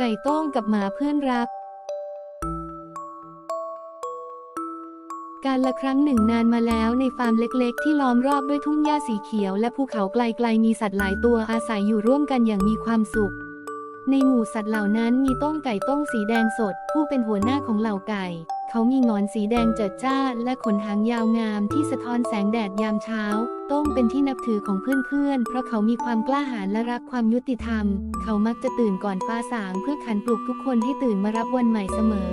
ไก่โต้งกับหมาเพื่อนรัก การละครั้งหนึ่งนานมาแล้วในฟาร์มเล็กๆ ที่ล้อมรอบด้วยทุ่งหญ้าสีเขียวและภูเขาไกลๆมีสัตว์หลายตัวอาศัยอยู่ร่วมกันอย่างมีความสุข ในหมู่สัตว์เหล่านั้นมีต้งไก่ต้งสีแดงสด ผู้เป็นหัวหน้าของเหล่าไก่ เขามีงอนสีแดงเจิดจ้า และขนหางยาวงามที่สะท้อนแสงแดดยามเช้า ต้งเป็นที่นับถือของเพื่อนๆเพราะเขามีความกล้าหาญและรักความยุติธรรม เขามักจะตื่นก่อนฟ้าสางเพื่อขันปลุกทุกคนให้ตื่นมารับวันใหม่เสมอ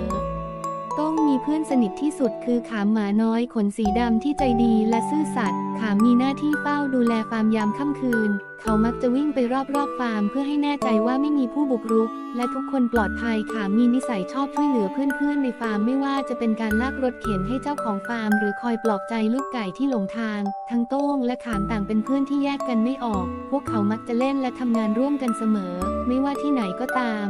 ต้องมีเพื่อนสนิทที่สุดคือขามหมาน้อยขนสีดำที่ใจดีและซื่อสัตย์ ขามมีหน้าที่เฝ้าดูแลฟาร์มยามค่ำคืน เขามักจะวิ่งไปรอบๆฟาร์มเพื่อให้แน่ใจว่าไม่มีผู้บุกรุก และทุกคนปลอดภัย ขามมีนิสัยชอบช่วยเหลือเพื่อนๆในฟาร์มไม่ว่าจะเป็นการลากรถเข็นให้เจ้าของฟาร์ม หรือคอยปลอบใจลูกไก่ที่หลงทาง ทั้งโต้งและขามต่างเป็นเพื่อนที่แยกกันไม่ออก พวกเขามักจะเล่นและทำงานร่วมกันเสมอ ไม่ว่าที่ไหนก็ตาม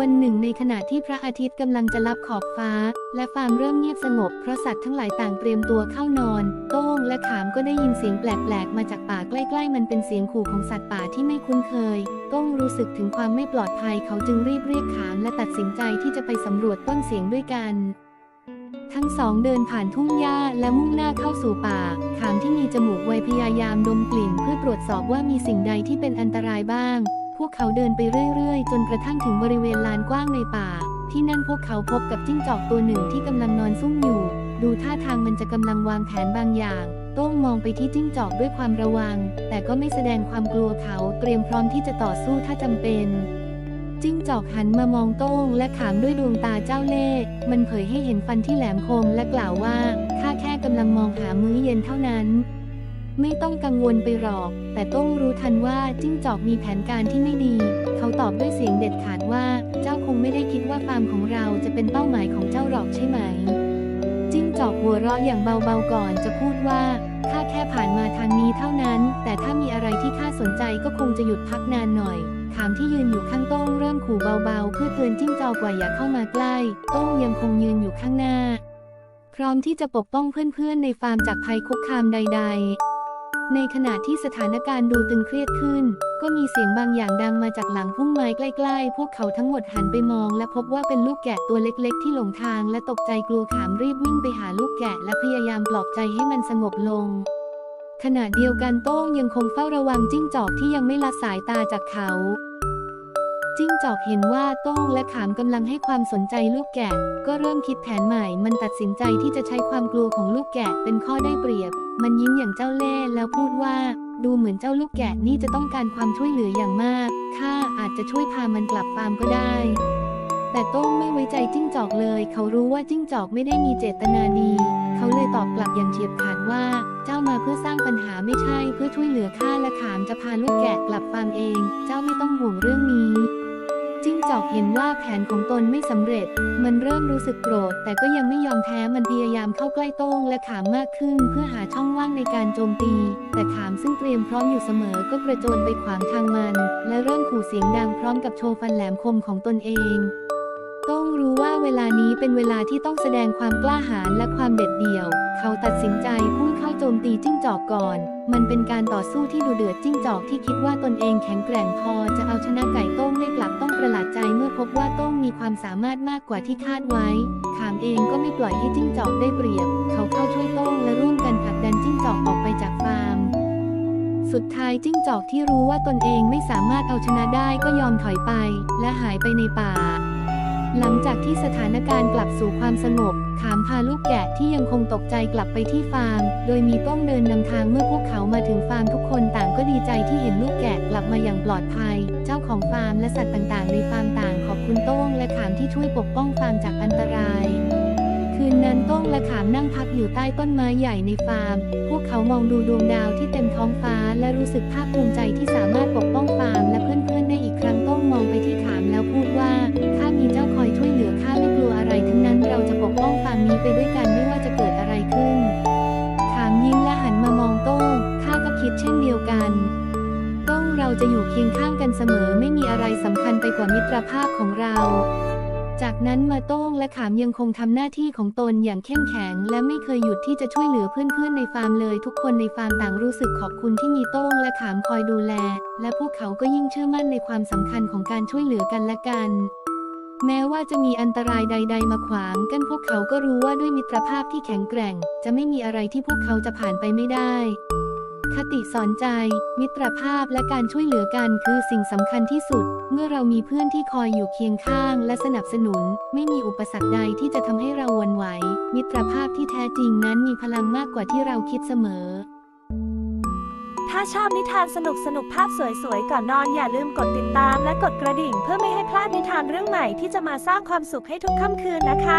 วันหนึ่งในขณะที่พระอาทิตย์กำลังจะลับขอบฟ้า และฟาร์มเริ่มเงียบสงบเพราะสัตว์ทั้งหลายต่างเตรียมตัวเข้านอน โต้งและขามก็ได้ยินเสียงแปลกๆ มาจากป่าใกล้ๆ มันเป็นเสียงขู่ของสัตว์ป่าที่ไม่คุ้นเคย โต้งรู้สึกถึงความไม่ปลอดภัยเขาจึงรีบเรียกขามและตัดสินใจที่จะไปสำรวจต้นเสียงด้วยกันทั้งสองเดินผ่านทุ่งหญ้าและมุ่งหน้าเข้าสู่ป่า ขามที่มีจมูกไวพยายามดมกลิ่นเพื่อตรวจสอบว่ามีสิ่งใดที่เป็นอันตรายบ้าง พวกเขาเดินไปเรื่อยๆ จนกระทั่งถึงบริเวณลานกว้างในป่า ที่นั่นพวกเขาพบกับจิ้งจอกตัวหนึ่งที่กำลังนอนซุ่มอยู่ ดูท่าทางมันจะกำลังวางแผนบางอย่างโต้งมองไปที่จิ้งจอกด้วยความระวัง แต่ก็ไม่แสดงความกลัวเขาเตรียมพร้อมที่จะต่อสู้ถ้าจำเป็น จิ้งจอกหันมามองโต้งและขามด้วยดวงตาเจ้าเล่ห์มันเผยให้เห็นฟันที่แหลมคมและกล่าวว่าข้าแค่กำลังมองหามื้อเย็นเท่านั้น ไม่ต้องกังวลไปหรอก แต่ต้องรู้ทันว่าจิ้งจอกมีแผนการที่ไม่ดี เขาตอบด้วยเสียงเด็ดขาดว่า เจ้าคงไม่ได้คิดว่าฟาร์มของเราจะเป็นเป้าหมายของเจ้าหรอกใช่ไหม จิ้งจอกหัวเราะอย่างเบาๆก่อนจะพูดว่าข้าแค่ผ่านมาทางนี้เท่านั้น แต่ถ้ามีอะไรที่ข้าสนใจก็คงจะหยุดพักนานหน่อยขามที่ยืนอยู่ข้างโต้งเริ่มขู่เบาๆ เพื่อเตือนจิ้งจอกว่าอย่าเข้ามาใกล้ โต้งยังคงยืนอยู่ข้างหน้า พร้อมที่จะปกป้องเพื่อนๆในฟาร์มจากภัยคุกคามใด ๆ ในขณะที่สถานการณ์ดูตึงเครียดขึ้น ก็มีเสียงบางอย่างดังมาจากหลังพุ่มไม้ใกล้ๆ พวกเขาทั้งหมดหันไปมอง และพบว่าเป็นลูกแกะตัวเล็กๆ ที่หลงทาง และตกใจกลัวขามรีบวิ่งไปหาลูกแกะ และพยายามปลอบใจให้มันสงบลง ขณะเดียวกันโต้งยังคงเฝ้าระวังจิ้งจอกที่ยังไม่ละสายตาจากเขา จิ้งจอกเห็นว่าโต้งและขามกำลังให้ความสนใจลูกแกะ ก็เริ่มคิดแผนใหม่ มันตัดสินใจที่จะใช้ความกลัวของลูกแกะเป็นข้อได้เปรียบ มันยิ้มอย่างเจ้าเล่ห์แล้วพูดว่า ดูเหมือนเจ้าลูกแกะนี่จะต้องการความช่วยเหลืออย่างมาก ข้าอาจจะช่วยพามันกลับฟาร์มก็ได้ แต่โต้งไม่ไว้ใจจิ้งจอกเลย เขารู้ว่าจิ้งจอกไม่ได้มีเจตนาดี เขาเลยตอบกลับอย่างเฉียบขาดว่า เจ้ามาเพื่อสร้างปัญหาไม่ใช่ เพื่อช่วยเหลือข้าและขามจะพาลูกแกะกลับฟาร์มเอง เจ้าไม่ต้องห่วงเรื่องนี้ จิ้งจอกเห็นว่าแผนของตนไม่สำเร็จ มันเริ่มรู้สึกโกรธ แต่ก็ยังไม่ยอมแพ้ มันพยายามเข้าใกล้โต้งและขามมากขึ้น เพื่อหาช่องว่างในการโจมตี แต่ขามซึ่งเตรียมพร้อมอยู่เสมอก็กระโจนไปขวางทางมัน และเริ่มขู่เสียงดังพร้อมกับโชว์ฟันแหลมคมของตนเองโต้ง รู้ว่าเวลานี้เป็นเวลาที่ต้องแสดงความกล้าหาญและความเด็ดเดี่ยว เขาตัดสินใจพุ่งเข้าโจมตีจิ้งจอกก่อน มันเป็นการต่อสู้ที่ดูเดือดจิ้งจอกที่คิดว่าตนเองแข็งแกร่งพอจะเอาชนะไก่ต้งได้กลับต้องประหลาดใจเมื่อพบว่าต้งมีความสามารถมากกว่าที่คาดไว้ ขามเองก็ไม่ปล่อยให้จิ้งจอกได้เปรียบ เขาเข้าช่วยต้งและร่วมกันผลักดันจิ้งจอกออกไปจากฟาร์มสุดท้ายจิ้งจอกที่รู้ว่าตนเองไม่สามารถเอาชนะได้ก็ยอมถอยไป และหายไปในป่า หลังจากที่สถานการณ์กลับสู่ความสงบ ขามพาลูกแกะที่ยังคงตกใจกลับไปที่ฟาร์ม โดยมีต้องเดินนำทางเมื่อพวกเขามาถึงฟาร์มทุกคนต่างก็ดีใจที่เห็นลูกแกะกลับมาอย่างปลอดภัย เจ้าของฟาร์มและสัตว์ต่างๆ ในฟาร์มต่างขอบคุณโต้งและขามที่ช่วยปกป้องฟาร์มจากอันตราย คืนนั้นโต้งและขามนั่งพักอยู่ใต้ต้นไม้ใหญ่ในฟาร์ม พวกเขามองดูดวงดาวที่เต็มท้องฟ้าและรู้สึกภาคภูมิใจที่สามารถปกป้องฟา ป้องฟามนี้ไปด้วยกันไม่ว่าจะเกิดอะไรขึ้นขามยิ้มและหันมามองโต้งข้าก็คิดเช่นเดียวกันโต้งเราจะอยู่เคียงข้างกันเสมอไม่มีอะไรสำคัญไปกว่ามิตรภาพของเรา จากนั้นมาโต้งและขามยังคงทำหน้าที่ของตนอย่างเข้มแข็ง และไม่เคยหยุดที่จะช่วยเหลือเพื่อนๆในฟาร์มเลย ทุกคนในฟาร์มต่างรู้สึกขอบคุณที่มีโต้งและขามคอยดูแล และพวกเขาก็ยิ่งเชื่อมั่นในความสำคัญของการช่วยเหลือกันและกัน แม้ว่าจะมีอันตรายใด ๆ มาขวางกันพวกเขาก็รู้ว่าด้วยมิตรภาพที่แข็งแกร่ง จะไม่มีอะไรที่พวกเขาจะผ่านไปไม่ได้ คติสอนใจ มิตรภาพและการช่วยเหลือกันคือสิ่งสำคัญที่สุด เมื่อเรามีเพื่อนที่คอยอยู่เคียงข้างและสนับสนุน ไม่มีอุปสรรคใดที่จะทำให้เราวนไหว มิตรภาพที่แท้จริงนั้นมีพลังมากกว่าที่เราคิดเสมอ ถ้าชอบนิทานสนุกสนุกๆภาพสวยๆ ก่อนนอนอย่าลืมกดติดตามและกดกระดิ่งเพื่อไม่ให้พลาดนิทานเรื่องใหม่ที่จะมาสร้างความสุขให้ทุกค่ำคืนนะคะ